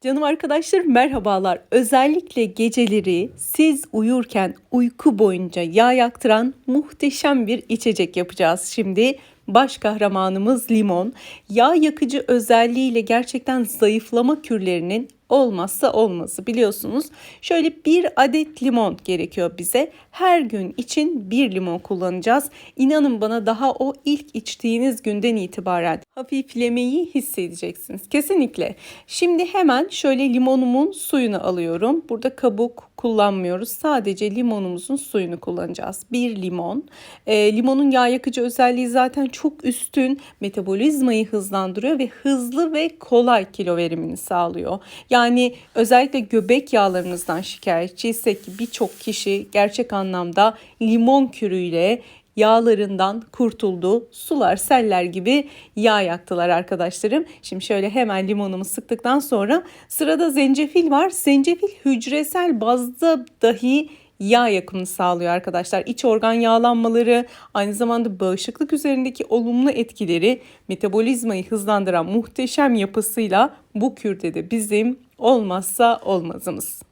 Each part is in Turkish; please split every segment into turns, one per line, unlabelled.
Canım arkadaşlarım merhabalar. Özellikle geceleri siz uyurken uyku boyunca yağ yaktıran muhteşem bir içecek yapacağız şimdi. Baş kahramanımız limon. Yağ yakıcı özelliğiyle gerçekten zayıflama kürlerinin olmazsa olmazı biliyorsunuz. Şöyle bir adet limon gerekiyor bize. Her gün için bir limon kullanacağız. İnanın bana daha o ilk içtiğiniz günden itibaren hafiflemeyi hissedeceksiniz. Kesinlikle. Şimdi hemen şöyle limonumun suyunu alıyorum. Burada kabuk kullanmıyoruz. Sadece limonumuzun suyunu kullanacağız. Bir limon. E, limonun yağ yakıcı özelliği zaten çok üstün. Metabolizmayı hızlandırıyor ve hızlı ve kolay kilo verimini sağlıyor. Yani özellikle göbek yağlarınızdan şikayetçiysek birçok kişi gerçek anlamda limon kürüyle yağlarından kurtuldu. Sular, seller gibi yağ yaktılar arkadaşlarım. Şimdi şöyle hemen limonumu sıktıktan sonra sırada zencefil var. Zencefil hücresel bazda dahi yağ yakımını sağlıyor arkadaşlar. İç organ yağlanmaları, aynı zamanda bağışıklık üzerindeki olumlu etkileri, metabolizmayı hızlandıran muhteşem yapısıyla bu kürde de bizim olmazsa olmazımız.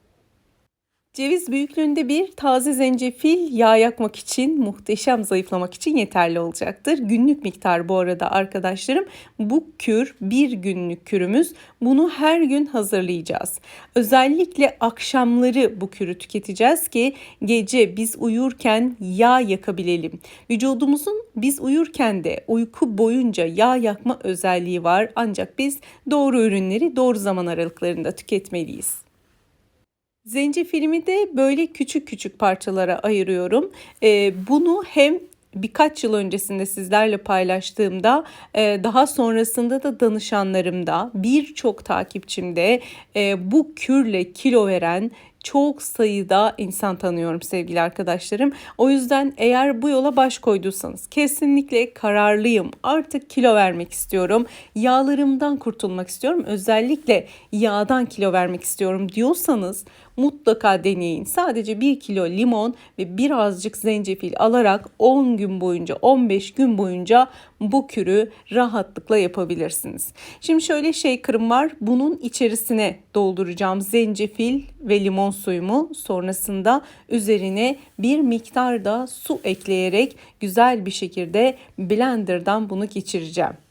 Ceviz büyüklüğünde bir taze zencefil yağ yakmak için, muhteşem zayıflamak için yeterli olacaktır. Günlük miktar bu arada arkadaşlarım. Bu kür bir günlük kürümüz. Bunu her gün hazırlayacağız. Özellikle akşamları bu kürü tüketeceğiz ki gece biz uyurken yağ yakabilelim. Vücudumuzun biz uyurken de uyku boyunca yağ yakma özelliği var. Ancak biz doğru ürünleri doğru zaman aralıklarında tüketmeliyiz. Zencefilimi de böyle küçük küçük parçalara ayırıyorum. Ee, bunu hem birkaç yıl öncesinde sizlerle paylaştığımda e, daha sonrasında da danışanlarımda birçok takipçimde e, bu kürle kilo veren çok sayıda insan tanıyorum sevgili arkadaşlarım. O yüzden eğer bu yola baş koyduysanız kesinlikle kararlıyım. Artık kilo vermek istiyorum. Yağlarımdan kurtulmak istiyorum. Özellikle yağdan kilo vermek istiyorum diyorsanız mutlaka deneyin. Sadece 1 kilo limon ve birazcık zencefil alarak 10 gün boyunca 15 gün boyunca bu kürü rahatlıkla yapabilirsiniz. Şimdi şöyle shaker'ım var. Bunun içerisine dolduracağım zencefil ve limon suyumu. Sonrasında üzerine bir miktar da su ekleyerek güzel bir şekilde blenderdan bunu geçireceğim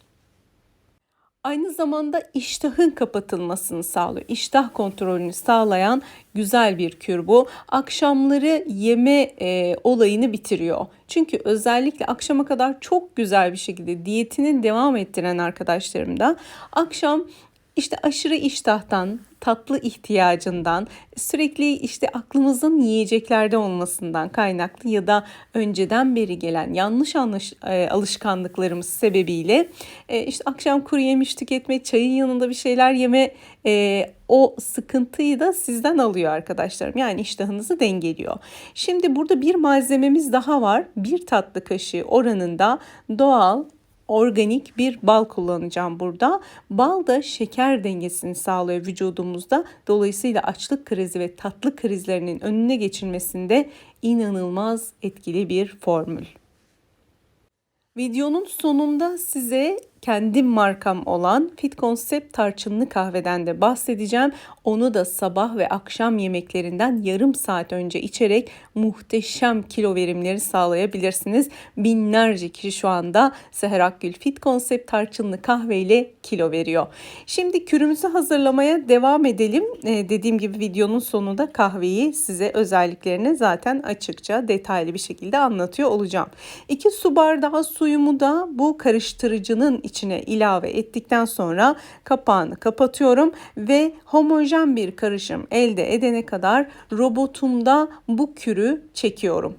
aynı zamanda iştahın kapatılmasını sağlıyor. İştah kontrolünü sağlayan güzel bir kür bu. Akşamları yeme e, olayını bitiriyor. Çünkü özellikle akşama kadar çok güzel bir şekilde diyetini devam ettiren arkadaşlarım da akşam işte aşırı iştahtan, tatlı ihtiyacından, sürekli işte aklımızın yiyeceklerde olmasından kaynaklı ya da önceden beri gelen yanlış anlaş, e, alışkanlıklarımız sebebiyle e, işte akşam kuru yemiş tüketme, çayın yanında bir şeyler yeme e, o sıkıntıyı da sizden alıyor arkadaşlarım. Yani iştahınızı dengeliyor. Şimdi burada bir malzememiz daha var. Bir tatlı kaşığı oranında doğal organik bir bal kullanacağım burada. Bal da şeker dengesini sağlıyor vücudumuzda. Dolayısıyla açlık krizi ve tatlı krizlerinin önüne geçilmesinde inanılmaz etkili bir formül. Videonun sonunda size kendi markam olan Fit Concept tarçınlı kahveden de bahsedeceğim. Onu da sabah ve akşam yemeklerinden yarım saat önce içerek muhteşem kilo verimleri sağlayabilirsiniz. Binlerce kişi şu anda Seher Akgül Fit Concept tarçınlı kahve ile kilo veriyor. Şimdi kürümüzü hazırlamaya devam edelim. Ee, dediğim gibi videonun sonunda kahveyi size özelliklerini zaten açıkça detaylı bir şekilde anlatıyor olacağım. 2 su bardağı suyumu da bu karıştırıcının içine ilave ettikten sonra kapağını kapatıyorum ve homojen bir karışım elde edene kadar robotumda bu kürü çekiyorum.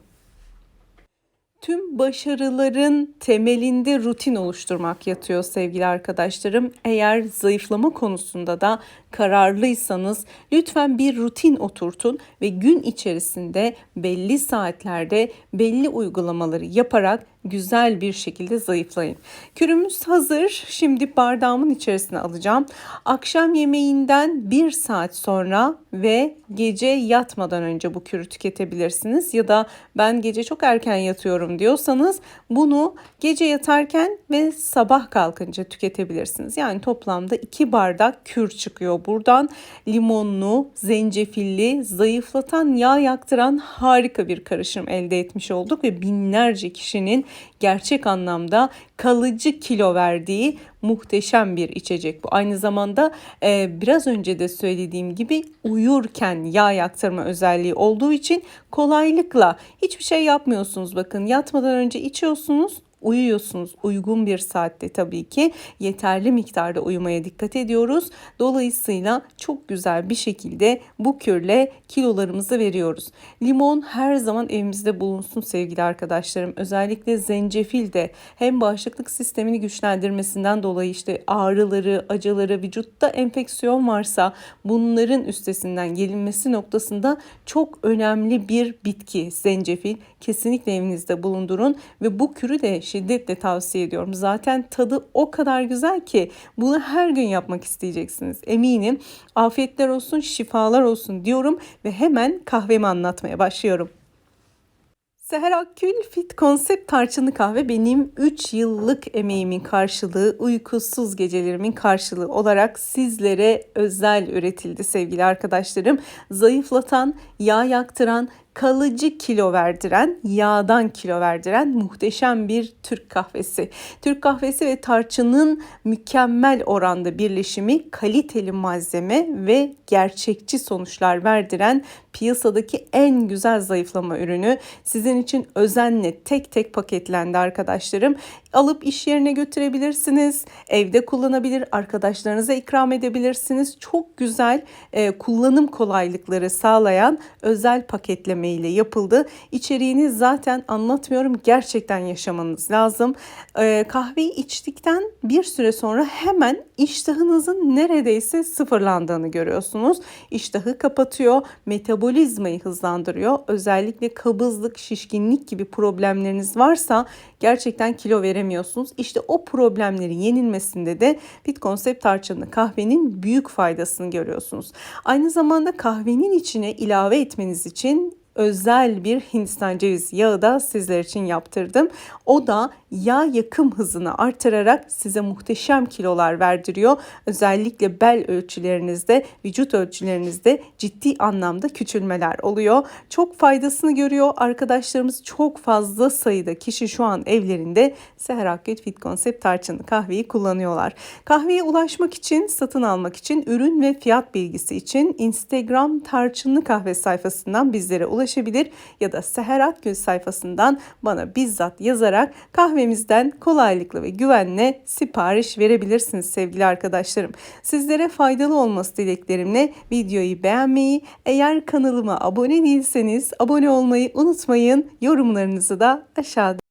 Tüm başarıların temelinde rutin oluşturmak yatıyor sevgili arkadaşlarım. Eğer zayıflama konusunda da kararlıysanız lütfen bir rutin oturtun ve gün içerisinde belli saatlerde belli uygulamaları yaparak güzel bir şekilde zayıflayın. Kürümüz hazır. Şimdi bardağımın içerisine alacağım. Akşam yemeğinden bir saat sonra ve gece yatmadan önce bu kürü tüketebilirsiniz. Ya da ben gece çok erken yatıyorum diyorsanız bunu gece yatarken ve sabah kalkınca tüketebilirsiniz. Yani toplamda 2 bardak kür çıkıyor buradan. Limonlu, zencefilli, zayıflatan, yağ yaktıran harika bir karışım elde etmiş olduk ve binlerce kişinin gerçek anlamda kalıcı kilo verdiği muhteşem bir içecek bu. Aynı zamanda e, biraz önce de söylediğim gibi uyurken yağ yaktırma özelliği olduğu için kolaylıkla hiçbir şey yapmıyorsunuz. Bakın yatmadan önce içiyorsunuz uyuyorsunuz. Uygun bir saatte tabii ki yeterli miktarda uyumaya dikkat ediyoruz. Dolayısıyla çok güzel bir şekilde bu kürle kilolarımızı veriyoruz. Limon her zaman evimizde bulunsun sevgili arkadaşlarım. Özellikle zencefil de hem bağışıklık sistemini güçlendirmesinden dolayı işte ağrıları, acıları, vücutta enfeksiyon varsa bunların üstesinden gelinmesi noktasında çok önemli bir bitki zencefil. Kesinlikle evinizde bulundurun ve bu kürü de şiddetle tavsiye ediyorum. Zaten tadı o kadar güzel ki bunu her gün yapmak isteyeceksiniz. Eminim. Afiyetler olsun, şifalar olsun diyorum ve hemen kahvemi anlatmaya başlıyorum. Seher Akgül Fit Konsept Tarçınlı Kahve benim 3 yıllık emeğimin karşılığı, uykusuz gecelerimin karşılığı olarak sizlere özel üretildi sevgili arkadaşlarım. Zayıflatan, yağ yaktıran, kalıcı kilo verdiren, yağdan kilo verdiren muhteşem bir Türk kahvesi. Türk kahvesi ve tarçının mükemmel oranda birleşimi kaliteli malzeme ve gerçekçi sonuçlar verdiren piyasadaki en güzel zayıflama ürünü sizin için özenle tek tek paketlendi arkadaşlarım. Alıp iş yerine götürebilirsiniz, evde kullanabilir, arkadaşlarınıza ikram edebilirsiniz. Çok güzel e, kullanım kolaylıkları sağlayan özel paketleme ile yapıldı. İçeriğini zaten anlatmıyorum. Gerçekten yaşamanız lazım. E, kahveyi içtikten bir süre sonra hemen iştahınızın neredeyse sıfırlandığını görüyorsunuz. İştahı kapatıyor, metabolizmayı hızlandırıyor. Özellikle kabızlık, şişkinlik gibi problemleriniz varsa gerçekten kilo veremiyorsunuz. İşte o problemlerin yenilmesinde de Fit Konsept tarçınlı kahvenin büyük faydasını görüyorsunuz. Aynı zamanda kahvenin içine ilave etmeniz için özel bir Hindistan ceviz yağı da sizler için yaptırdım. O da yağ yakım hızını artırarak size muhteşem kilolar verdiriyor. Özellikle bel ölçülerinizde, vücut ölçülerinizde ciddi anlamda küçülmeler oluyor. Çok faydasını görüyor. Arkadaşlarımız çok fazla sayıda kişi şu an evlerinde Seher Akgüt Fit Konsept tarçınlı kahveyi kullanıyorlar. Kahveye ulaşmak için, satın almak için, ürün ve fiyat bilgisi için Instagram tarçınlı kahve sayfasından bizlere ulaşabilir ya da Seher Akgül sayfasından bana bizzat yazarak kahvemizden kolaylıkla ve güvenle sipariş verebilirsiniz sevgili arkadaşlarım. Sizlere faydalı olması dileklerimle videoyu beğenmeyi, eğer kanalıma abone değilseniz abone olmayı unutmayın. Yorumlarınızı da aşağıda